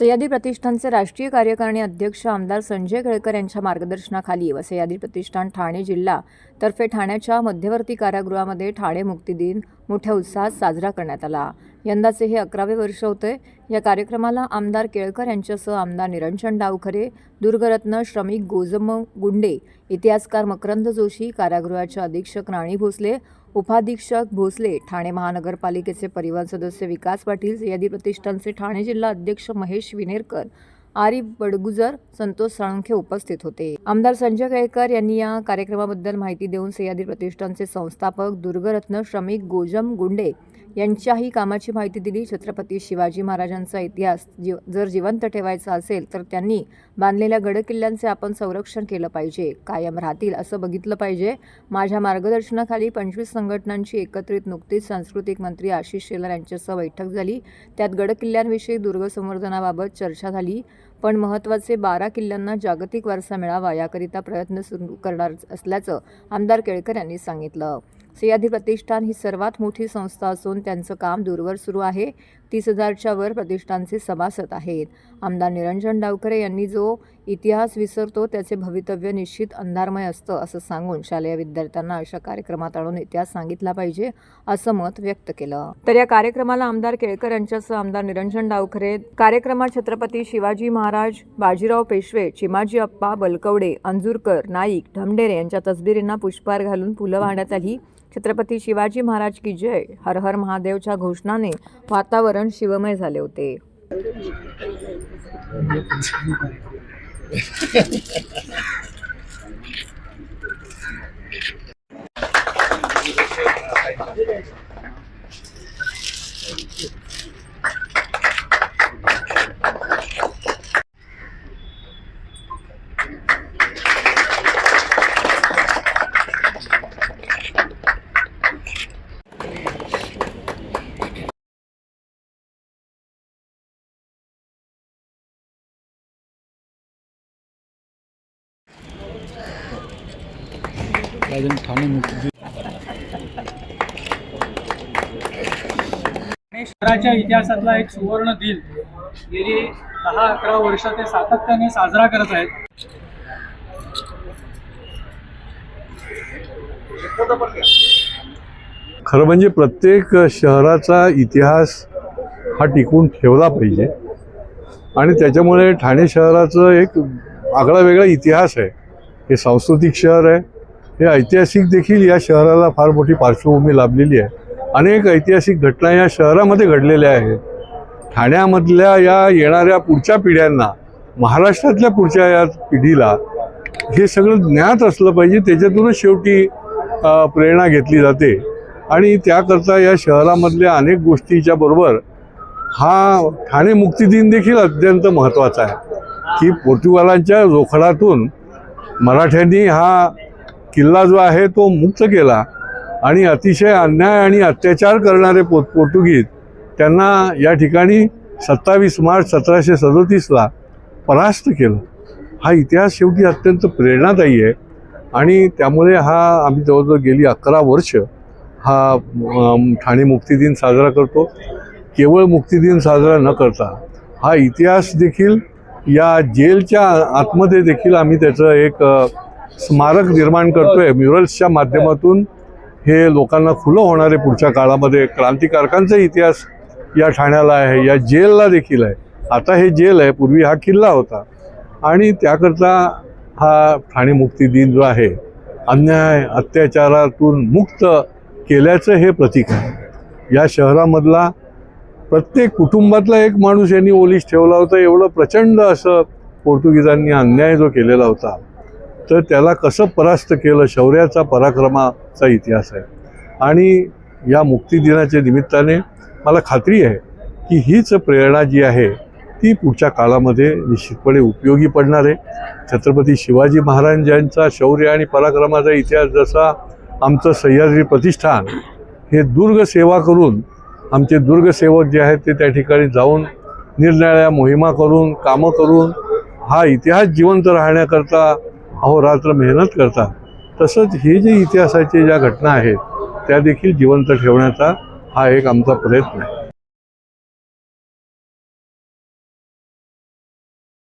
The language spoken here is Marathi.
सह्याद्री प्रतिष्ठानचे राष्ट्रीय कार्यकारिणी अध्यक्ष आमदार संजय केळकर यांच्या मार्गदर्शनाखाली व सह्याद्री प्रतिष्ठान ठाणे जिल्हा तर्फे ठाण्याच्या मध्यवर्ती कारागृहामध्ये ठाणे मुक्ती दिन मोठ्या उत्साहात साजरा करण्यात आला. यंदाचे हे अकरावे वर्ष होते. या कार्यक्रमाला आमदार केळकर यांच्यासह आमदार निरंजन डावखरे दुर्गरत्न श्रमिक गोजम गुंडे इतिहासकार मकरंद जोशी कारागृहाचे अधीक्षक राणी भोसले उपाधीक्षक भोसले ठाणे महानगरपालिकेचे परिवहन सदस्य विकास पाटील यादी प्रतिष्ठानचे ठाणे जिल्हा अध्यक्ष महेश विनेरकर आरिफ बडगुजर संतोष साळुंखे उपस्थित होते. आमदार संजय केळकर यांनी या कार्यक्रमाबद्दल माहिती देऊन सह्याद्री प्रतिष्ठानचे संस्थापक दुर्गरत्न श्रमिक गोजम गुंडे यांच्याही कामाची माहिती दिली. छत्रपती शिवाजी महाराजांचा इतिहास जीव जर जिवंत ठेवायचा असेल तर त्यांनी बांधलेल्या गडकिल्ल्यांचे आपण संरक्षण केलं पाहिजे. कायम राहतील असं बघितलं पाहिजे. माझ्या मार्गदर्शनाखाली पंचवीस संघटनांची एकत्रित नुकतीच सांस्कृतिक मंत्री आशिष शेलार यांच्यासह बैठक झाली. त्यात गडकिल्ल्यांविषयी दुर्ग संवर्धनाबाबत चर्चा झाली. पण महत्त्वाचे बारा किल्ल्यांना जागतिक वारसा मिळावा याकरिता प्रयत्न सुरू करणार असल्याचं आमदार केळकर यांनी सांगितलं. सह्याद्री प्रतिष्ठान ही सर्वात मोठी संस्था असून त्यांचं काम दूरवर सुरू आहे. तीस हजारच्या वर प्रतिष्ठानचे सभासद आहेत. आमदार निरंजन डावकरे यांनी जो इतिहास विसरतो त्याचे भवितव्य निश्चित अंधारमय असतं असं सांगून शालेय विद्यार्थ्यांना अशा कार्यक्रमात आणून इतिहास सांगितला पाहिजे असं मत व्यक्त केलं. तर या कार्यक्रमाला आमदार केळकर यांच्यासह आमदार निरंजन डावखरे कार्यक्रमात छत्रपती शिवाजी महाराज बाजीराव पेशवे चिमाजी अप्पा बलकवडे अंजूरकर नाईक ढमढेरे यांच्या तसबिरींना पुष्पहार घालून फुलं वाहण्यात आली. छत्रपती शिवाजी महाराज की जय. हर हर महादेवच्या घोषणाने वातावरण शिवमय झाले होते. राजन ठाणे मुक्ती शहराच्या इतिहासातला एक सुवर्ण दिन. गेली दहा अकरा वर्ष ते सातत्याने साजरा करत आहेत. खरं म्हणजे प्रत्येक शहराचा इतिहास हा टिकवून ठेवला पाहिजे. आणि त्याच्यामुळे ठाणे शहराचं एक आगळा वेगळा इतिहास आहे. हे सांस्कृतिक शहर आहे हे ऐतिहासिक देखील या शहराला फार मोठी पार्श्वभूमी लाभलेली आहे. अनेक ऐतिहासिक घटना या शहरामध्ये घडलेल्या आहेत. ठाण्यामधल्या या येणाऱ्या पुढच्या पिढ्यांना महाराष्ट्रातल्या पुढच्या या पिढीला हे सगळं ज्ञात असलं पाहिजे त्याच्यातूनच शेवटी प्रेरणा घेतली जाते. आणि त्याकरता या शहरामधल्या अनेक गोष्टीच्या बरोबर हा ठाणे मुक्ती दिन देखील अत्यंत महत्त्वाचा आहे. की पोर्तुगालांच्या जोखडातून मराठ्यांनी हा किल्ला जो आहे तो मुक्त केला आणि अतिशय अन्याय आणि अत्याचार करणारे पो पोर्तुगीज त्यांना या ठिकाणी सत्तावीस मार्च सतराशे सदोतीसला परास्त केलं. हा इतिहास शेवटी अत्यंत प्रेरणादायी आहे आणि त्यामुळे हा आम्ही जवळजवळ गेली अकरा वर्ष हा ठाणे मुक्तिदिन साजरा करतो. केवळ मुक्तिदिन साजरा न करता हा इतिहास देखील या जेलच्या आतमध्ये देखील आम्ही त्याचं एक स्मारक निर्माण करतोय. म्युरल्सच्या माध्यमातून हे लोकांना खुलं होणारे पुढच्या काळामध्ये क्रांतिकारकांचा इतिहास या ठाण्याला आहे या जेलला देखील आहे. आता हे जेल आहे पूर्वी हा किल्ला होता. आणि त्याकरता हा ठाणे मुक्ती दिन जो आहे अन्याय अत्याचारातून मुक्त केल्याचं हे प्रतीक आहे. या शहरामधला प्रत्येक कुटुंबातला एक माणूस यांनी ओलीस ठेवला होता. एवढं प्रचंड असं पोर्तुगीजांनी अन्याय जो केलेला होता तर त्याला कसं परास्त केलं? शौर्याचा पराक्रमाचा इतिहास आहे. आणि या मुक्तीदिनाच्या निमित्ताने मला खात्री आहे की हीच प्रेरणा जी आहे ती पुढच्या काळामध्ये निश्चितपणे उपयोगी पडणार आहे. छत्रपती शिवाजी महाराजांचा शौर्य आणि पराक्रमाचा इतिहास जसा आमचं सह्याद्री प्रतिष्ठान हे दुर्ग सेवा करून आमचे दुर्गसेवक जे आहेत ते त्या ठिकाणी जाऊन निरनिराळ्या मोहिमा करून कामं करून हा इतिहास जिवंत राहण्याकरता अहोरात्र मेहनत करतात तसंच हे जे इतिहासाचे ज्या घटना आहेत त्या देखील जिवंत ठेवण्याचा हा एक आमचा प्रयत्न आहे.